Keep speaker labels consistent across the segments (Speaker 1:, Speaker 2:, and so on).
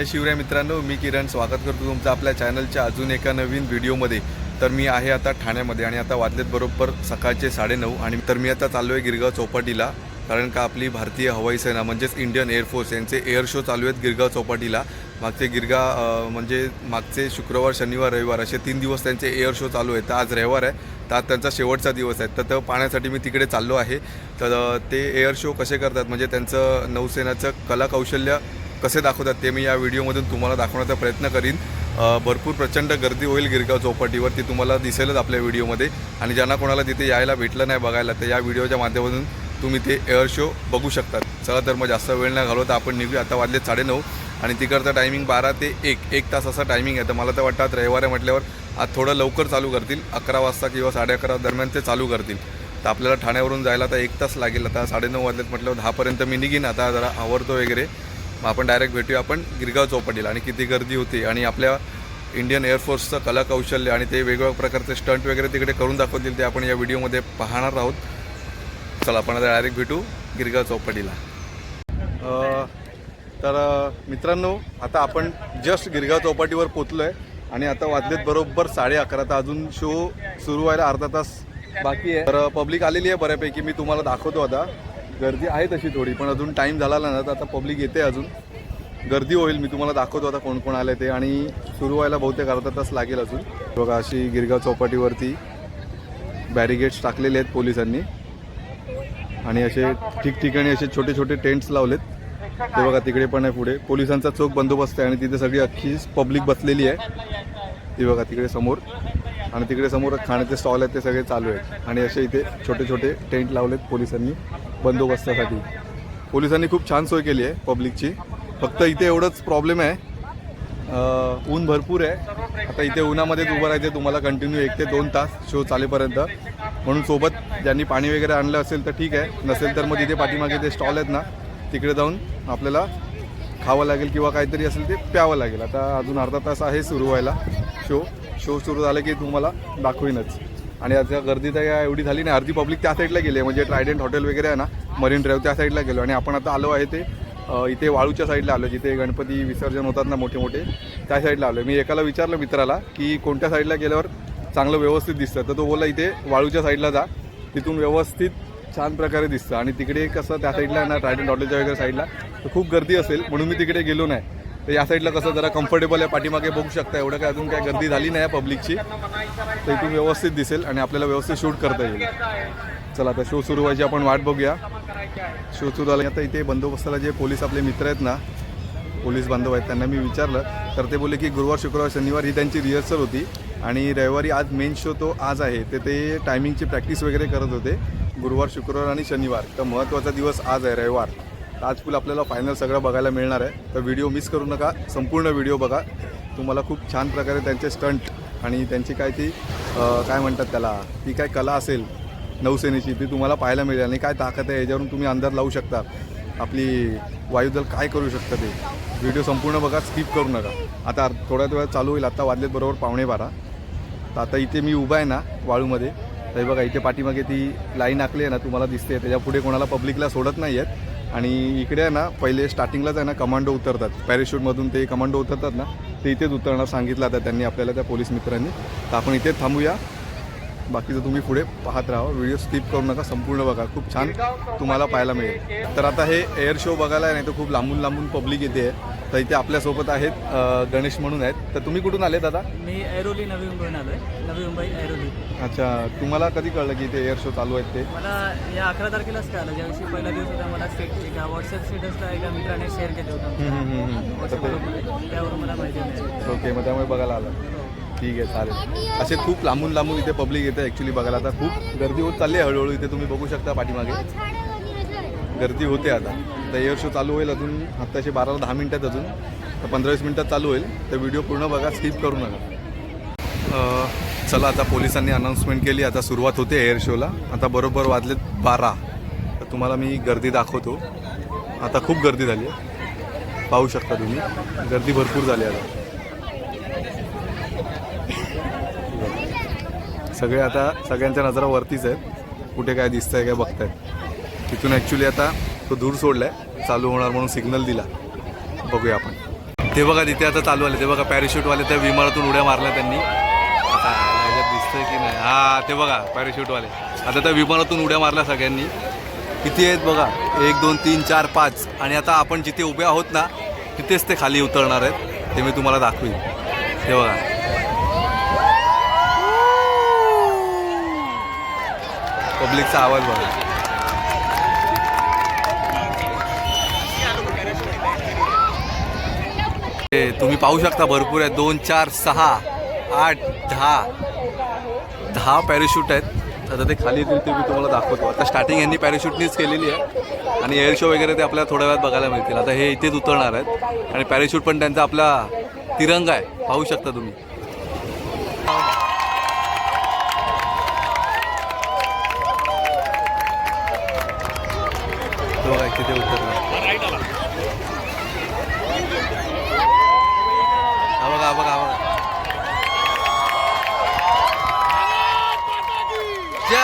Speaker 1: जय शिवराय मित्रांनो मी किरण. स्वागत करतो तुमचं आपल्या चॅनलच्या अजून एका नवीन व्हिडिओमध्ये. तर मी आहे आता ठाण्यामध्ये आणि आता वाजलेत बरोबर सकाळचे साडेनऊ आणि तर मी आता चाललो आहे गिरगाव चौपाटीला कारण का आपली भारतीय हवाई सेना म्हणजेच इंडियन एअरफोर्स यांचे एअर शो चालू आहेत गिरगाव चौपाटीला. मागचे गिरगा म्हणजे मागचे शुक्रवार शनिवार रविवार असे तीन दिवस त्यांचे एअर शो चालू आहेत. तर आज रविवार आहे तर आज त्यांचा शेवटचा दिवस आहे. तर तो पाहण्यासाठी मी तिकडे चाललो आहे. तर ते एअर शो कसे करतात म्हणजे त्यांचं नौसेनाचं कलाकौशल्य कसे दाखवतात ते मी या व्हिडिओमधून तुम्हाला दाखवण्याचा प्रयत्न करीन. भरपूर प्रचंड गर्दी होईल गिरगाव चौपाटीवर ती तुम्हाला दिसेलच आपल्या व्हिडिओमध्ये. आणि ज्यांना कोणाला तिथे यायला भेटलं नाही बघायला तर या व्हिडिओच्या माध्यमातून तुम्ही ते एअर शो बघू शकतात. चला तर मग जास्त वेळ नाही घालवता आपण निघूया. आता वाजले साडेनऊ आणि तिकडचा टायमिंग बारा ते एक. एक तास असा टायमिंग आहे. तर मला तर वाटतं रविवार आहे म्हटल्यावर आज थोडं लवकर चालू करतील. अकरा वाजता किंवा साडे अकरा दरम्यान ते चालू करतील. तर आपल्याला ठाण्यावरून जायला आता एक तास लागेल. आता साडेनऊ वाजलेत म्हटल्यावर दहापर्यंत मी निघीन. आता जरा आवरतो वगैरे. मग आपण डायरेक्ट भेटूया. आपण गिरगाव चौपाटीला. आणि किती गर्दी होती. आणि आपल्या इंडियन एअरफोर्सचं कलाकौशल्य आणि ते वेगवेगळ्या प्रकारचे स्टंट वगैरे तिकडे करून दाखवतील ते आपण या व्हिडिओमध्ये पाहणार आहोत. चला आपण आता डायरेक्ट भेटू गिरगाव चौपाटीला. तर मित्रांनो आता आपण जस्ट गिरगाव चौपाटीवर पोचलो आहे आणि आता वाजलेत बरोबर साडे अकरा. तर अजून शो सुरू व्हायला अर्धा तास बाकी आहे. तर पब्लिक आलेली आहे बऱ्यापैकी. मी तुम्हाला दाखवतो आता. गर्दी आहे तशी थोडी पण अजून टाईम झाला ना तर आता पब्लिक येते अजून. गर्दी होईल मी तुम्हाला दाखवतो आता कोण कोण आले ते आणि सुरू व्हायला बहुतेक अर्धा तास लागेल अजून. बघा अशी गिरगाव चौपाटीवरती बॅरिगेट्स टाकलेले आहेत पोलिसांनी. आणि असे ठिकठिकाणी असे छोटे छोटे टेंट्स लावलेत. ते बघा तिकडे पण आहे पुढे. पोलिसांचा चोख बंदोबस्त आहे आणि तिथे सगळी अख्खी पब्लिक बसलेली आहे. ती बघा तिकडे समोर. आणि तिकडे समोर खाण्याचे स्टॉल आहेत ते सगळे चालू आहेत. आणि असे इथे छोटे छोटे टेंट लावलेत पोलिसांनी. बंदोबस्तासाठी पोलिसांनी खूप छान सोय केली आहे पब्लिकची. फक्त इथे एवढंच प्रॉब्लेम आहे. ऊन भरपूर आहे. आता इथे उन्हामध्येच उभं राहायचं तुम्हाला कंटिन्यू एक ते दोन तास शो चालेपर्यंत. म्हणून सोबत ज्यांनी पाणी वगैरे आणलं असेल तर ठीक आहे. नसेल तर मग तिथे पाठीमागे ते स्टॉल आहेत ना तिकडे जाऊन आपल्याला खावं लागेल किंवा काहीतरी असेल ते प्यावं लागेल. आता अजून अर्धा तास आहे सुरू व्हायला. शो शो सुरू झालं की तुम्हाला दाखवीनच. आणि आता गर्दी तर एवढी झाली नाही. अर्धी पब्लिक त्या साईडला गेली आहे. म्हणजे ट्रायडंट हॉटेल वगैरे आहे ना मरीन ड्राईव्ह त्या साईडला गेलो. आणि आपण आता आलो आहे ते इथे वाळूच्या साईडला आलो जिथे गणपती विसर्जन होतात ना मोठे मोठे त्या साईडला आलो मी एकाला विचारलं मित्राला की कोणत्या साईडला गेल्यावर चांगलं व्यवस्थित दिसतं. तर तो बोला इथे वाळूच्या साईडला जा. तिथून व्यवस्थित छान प्रकारे दिसतं. आणि तिकडे कसं त्या साईडला आहे ना ट्रायडंट हॉटेलच्या वगैरे साईडला तर खूप गर्दी असेल. म्हणून मी तिकडे गेलो नाही. तर या साईडला कसं जरा कम्फर्टेबल आहे पाठीमागे बघू शकता. एवढं काय अजून काय गर्दी झाली नाही पब्लिकची तर इथून व्यवस्थित दिसेल आणि आपल्याला व्यवस्थित शूट करता येईल. चला आता शो सुरू व्हायची आपण वाट बघूया. शो सुरू झाला आता इथे बंदोबस्ताला जे पोलीस आपले मित्र आहेत ना पोलीस बांधव आहेत त्यांना मी विचारलं. तर ते बोलले की गुरुवार शुक्रवार शनिवार ही त्यांची रिहर्सल होती. आणि रविवारी आज मेन शो तो आज आहे. ते ते टायमिंगची प्रॅक्टिस वगैरे करत होते. गुरुवार शुक्रवार आणि शनिवार. तर महत्त्वाचा दिवस आज आहे रविवार. आज फुल आपल्याला फायनल सगळं बघायला मिळणार आहे. तर व्हिडिओ मिस करू नका. संपूर्ण व्हिडिओ बघा. तुम्हाला खूप छान प्रकारे त्यांचे स्टंट आणि त्यांची काय ती काय म्हणतात त्याला ती काय कला असेल नौसेनेची ती तुम्हाला पाहायला मिळेल. आणि काय ताकद आहे याच्यावरून तुम्ही अंदाज लावू शकता. आपली वायुदल काय करू शकतं ते? व्हिडिओ संपूर्ण बघा स्किप करू नका. आता थोड्याच वेळात चालू होईल. आता वाजलेत बरोबर पावणे बारा. तर आता इथे मी उभा आहे ना वाळूमध्ये. तर हे बघा इथे पाठीमागे ती लाईन आखली आहे ना तुम्हाला दिसते. त्याच्या पुढे कोणाला पब्लिकला सोडत नाही आहेत आणि इकडे आहे ना पहिले स्टार्टिंगलाच आहे ना कमांडो उतरतात. पॅरेशूटमधून ते कमांडो उतरतात ना ते इथेच उतरणार सांगितलं आता त्यांनी आपल्याला त्या पोलीस मित्रांनी. तर आपण इथेच थांबूया. बाकीचं तुम्ही पुढे पाहत राहा. व्हिडिओ स्किप करू नका संपूर्ण बघा. खूप छान तुम्हाला पाहायला मिळेल. तर आता हे एअर शो बघायला नाही तर खूप लांबून लांबून पब्लिक येते. आहे तर इथे आपल्यासोबत आहेत गणेश म्हणून आहेत. तर तुम्ही कुठून आले दादा?
Speaker 2: मी ऐरोली नवी मुंबईहून आलो आहे नवी मुंबई ऐरोली.
Speaker 1: अच्छा तुम्हाला कधी कळलं की ते एअर शो चालू आहेत ते?
Speaker 2: मला या अकरा तारखेलाच कळालं. ज्या दिवशी पहिला दिवस होता मला एका व्हॉट्सअप स्टेटसला एका मित्राने शेअर केलं होतं. ग्रुपमध्ये त्यावरून मला माहिती मिळाली.
Speaker 1: ओके मग त्यामुळे बघायला आलं. ठीक आहे चालेल. असे खूप लांबून लांबून इथे पब्लिक येते ॲक्च्युली बघायला. आता खूप गर्दी होत चालली आहे हळूहळू. इथे तुम्ही बघू शकता पाठीमागे. गर्दी होते आता. तर एअर शो चालू होईल अजून. आत्ताशे बाराला दहा मिनिटात अजून. तर पंधरा वीस मिनिटात चालू होईल. तर व्हिडिओ पूर्ण बघा स्किप करू नका. अं, चला आता पोलिसांनी अनाऊन्समेंट केली आता सुरुवात होते एअर शोला आता बरोबर वाजलेत बारा. तर तुम्हाला मी गर्दी दाखवतो. आता खूप गर्दी झाली आहे. पाहू शकता तुम्ही. गर्दी भरपूर झाली आहे आता. सगळे आता सगळ्यांच्या नजरा वरतीच आहेत. कुठे काय दिसतंय काय बघतायत. तिथून ॲक्च्युली आता तो दूर सोडलाय. चालू होणार म्हणून सिग्नल दिला. बघूया आपण. ते बघा तिथे आता चालू आले. ते बघा पॅराशूटवाले त्या विमानातून उड्या मारल्या त्यांनी. ह्याच्यात की नाही? हा ते बघा पॅराशूटवाले आता त्या विमानातून उड्या मारल्या सगळ्यांनी. किती आहेत बघा? एक दोन तीन चार पाच. आणि आता आपण जिथे उभे आहोत ना तिथेच ते खाली उतरणार आहेत. ते मी तुम्हाला दाखवीन. ते बघा. पब्लिकचा आवाज बघा. तुम्ही पाहू शकता भरपूर आहे दोन चार सहा आठ दहा. दहा पॅराशूट आहेत. आता ते खाली येतील ते मी तुम्हाला दाखवतो. आता स्टार्टिंग यांनी पॅराशूटनीच केलेली आहे. आणि एअर शो वगैरे ते आपल्याला थोड्या वेळात बघायला मिळतील. आता हे इथेच उतरणार आहेत. आणि पॅराशूट पण त्यांचा आपला तिरंगा आहे. पाहू शकता तुम्ही. तो बघा तिथे उतरला हा बघा हा बघा हा बघा जय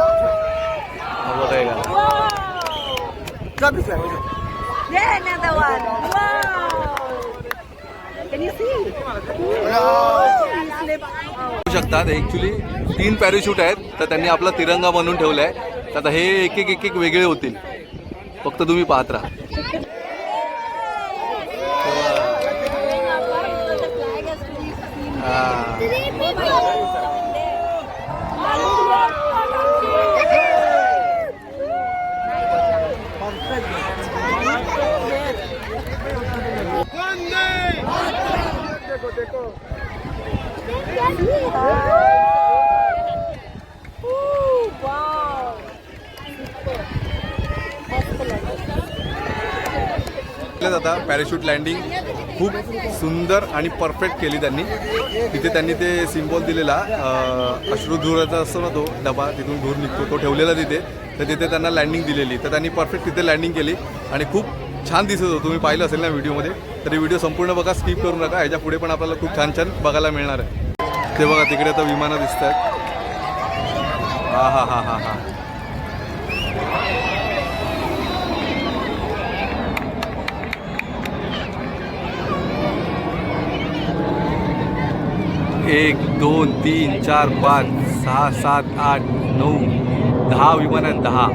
Speaker 1: हा बघा हे गाणं.
Speaker 3: Yeah, another one. Wow. Can you see? Slip.
Speaker 1: पाहू शकतात ॲक्च्युली तीन पॅराशूट आहेत तर त्यांनी आपला तिरंगा बनवून ठेवला आहे तर आता हे एक एक एक एक वेगळे होतील. फक्त तुम्ही पाहत राहा.
Speaker 3: Wow.
Speaker 1: पॅराशूट लँडिंग खूप सुंदर आणि परफेक्ट केली त्यांनी. तिथे त्यांनी ते सिम्बॉल दिलेला अश्रुधुराचा असतो ना तो डबा तिथून धूर निघतो तो ठेवलेला तिथे. तर तिथे त्यांना लँडिंग दिलेली. तर त्यांनी परफेक्ट तिथे लँडिंग केली. आणि खूप छान दिसत होतो. तुम्ही पाहिलं असेल ना व्हिडिओमध्ये? तरी व्हिडिओ संपूर्ण बघा स्किप करू नका. ह्याच्या पुढे पण आपल्याला खूप छान छान बघायला मिळणार आहे. ते बघा तिकडे आता विमानं दिसत आहेत हा हा हा हा हा. एक दोन तीन चार पाच सहा सात आठ नऊ दहा विमान आहेत दहा.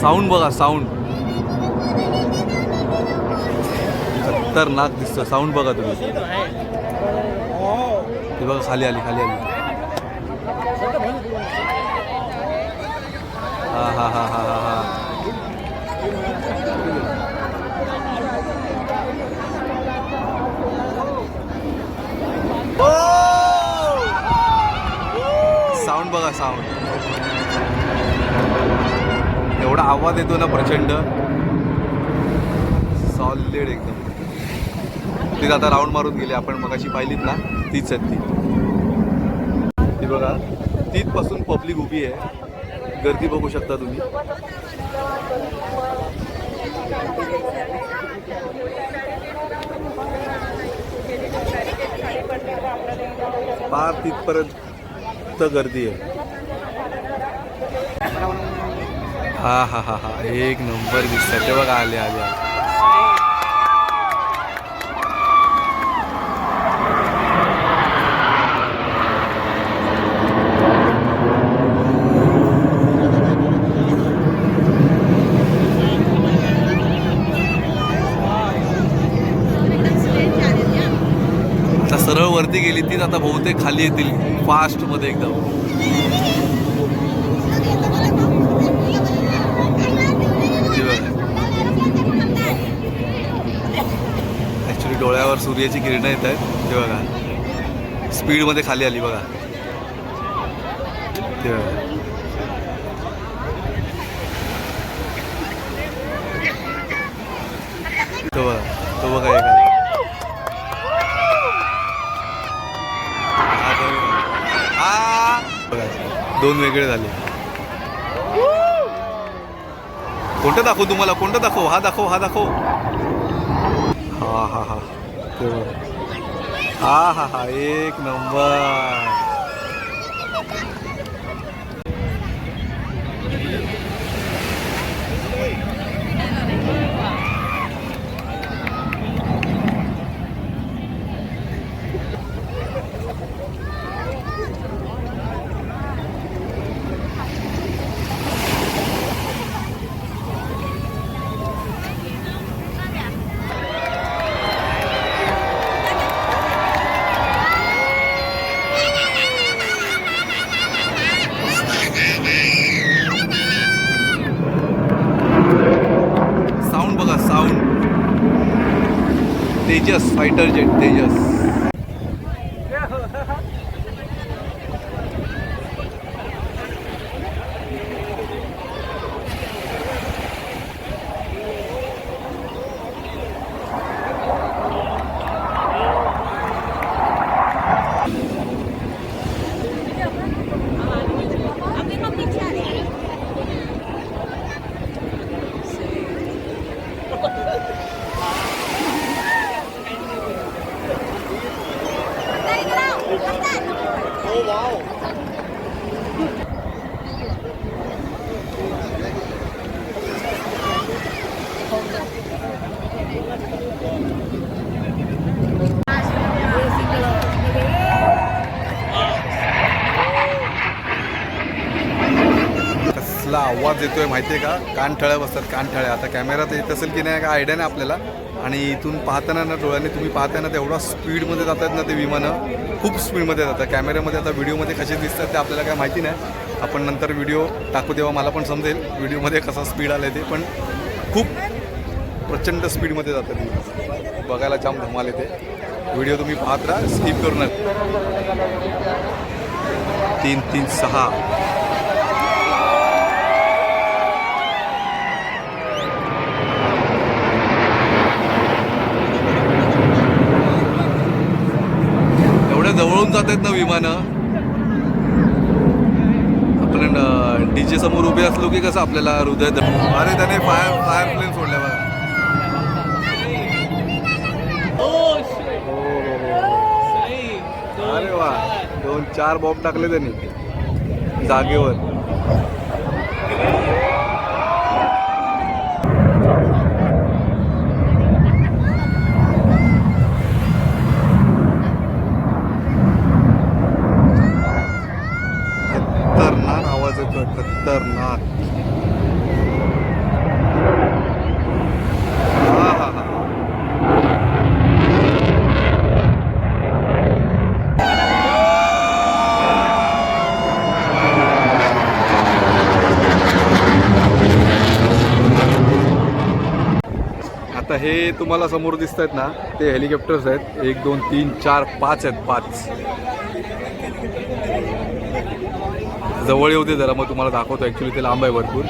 Speaker 1: साऊंड बघा साऊंड खतरनाक दिसतं साऊंड बघा तुम्ही. ते बघा खाली आली खाली आली. हा हा हा हा हा हा. साऊंड बघा साऊंड एवढा आवाज येतो ना प्रचंड. सॉलिड एकदम. तीच आता राऊंड मारून गेली. आपण मगाशी पाहिलीत ना तीच आहेत ती. ती बघा तिथपासून पब्लिक उभी आहे. गर्दी बघू शकता तुम्ही. पार तिथपर्यंत गर्दी आहे. हा हा हा हा. एक नंबर दिसतात ते बघा आले आले आले आता सरळ वरती गेली तीच आता बहुतेक खाली येतील फास्टमध्ये एकदम. ऍक्च्युली डोळ्यावर सूर्याची किरणं येत आहेत ते बघा. स्पीडमध्ये खाली आली बघा. ते बघा. तो बघा तो बघा एक आला. दोन वेगळे झाले. कोणतं दाखवू तुम्हाला? कोणतं दाखवू? हा दाखव हा दाखव. हा हा हा. हा हा हा. एक नंबर. ડિટર્જન્ટ થઈ જશે कसला आवाज येतोय माहितीये का? कानठळ्या बसतात कानठळ्या. आता कॅमेरा तर येत असेल की नाही का आयडिया नाही आपल्याला. आणि इथून पाहताना ना डोळ्याने तुम्ही पाहताना तेवढा स्पीडमध्ये जातात ना ते विमानं. खूप स्पीडमध्ये जातात. कॅमेऱ्यामध्ये आता व्हिडिओमध्ये कसे दिसतात ते आपल्याला काय माहिती नाही. आपण नंतर व्हिडिओ टाकू तेव्हा मला पण समजेल व्हिडिओमध्ये कसा स्पीड आलं ते. पण खूप प्रचंड स्पीडमध्ये जातात ते बघायला जाम धमाल येते. व्हिडिओ तुम्ही पाहत राहा स्किप करू नका. तीन तीन सहा. जात आहेत ना विमानं? आपण डीजे समोर उभे असलो की कसं आपल्याला हृदय अरे त्याने फायर फायर प्लेन सोडल्या बघा. अरे वा दोन चार बॉम्ब टाकले त्यांनी. जागेवर खतरनाक आवाज येतोय खतरनाक हा हा हा आता हे तुम्हाला समोर दिसत आहेत ना ते हेलिकॉप्टर्स आहेत. एक दोन तीन चार पाच आहेत पाच. जवळ येऊ दे जरा मग तुम्हाला दाखवतो. ॲक्च्युली ते लांब आहे भरपूर.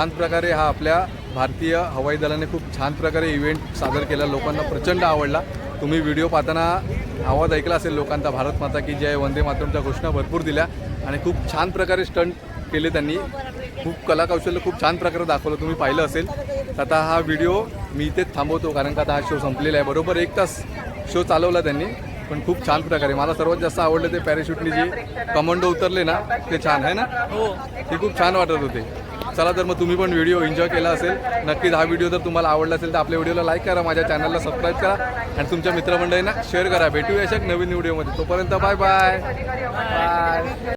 Speaker 1: छान प्रकारे हा आपल्या भारतीय हवाई दलाने खूप छान प्रकारे इव्हेंट सादर केला. लोकांना प्रचंड आवडला. तुम्ही व्हिडिओ पाहताना आवाज ऐकला असेल लोकांचा भारत माता की जय वंदे मातरमच्या घोषणा भरपूर दिल्या आणि खूप छान प्रकारे स्टंट केले त्यांनी. खूप कलाकौशल्य खूप छान प्रकारे दाखवलं. तुम्ही पाहिलं असेल. तर आता हा व्हिडिओ मी इथेच थांबवतो कारण का आता हा शो संपलेला आहे. बरोबर एक तास शो चालवला त्यांनी. पण खूप छान प्रकारे. मला सर्वात जास्त आवडलं ते पॅराशूटनी जे कमांडो उतरले ना ते छान आहे ना?
Speaker 2: हो.
Speaker 1: ते खूप छान वाटत होते. चला तर मग तुम्ही पण व्हिडिओ एन्जॉय केला असेल. नक्कीच हा व्हिडिओ जर तुम्हाला आवडला असेल तर आपल्या व्हिडिओला लाईक करा माझ्या चॅनलला सबस्क्राईब करा. आणि तुमच्या मित्रमंडळींना शेअर करा. भेटूया अशा एक नवीन व्हिडिओमध्ये तोपर्यंत बाय बाय बाय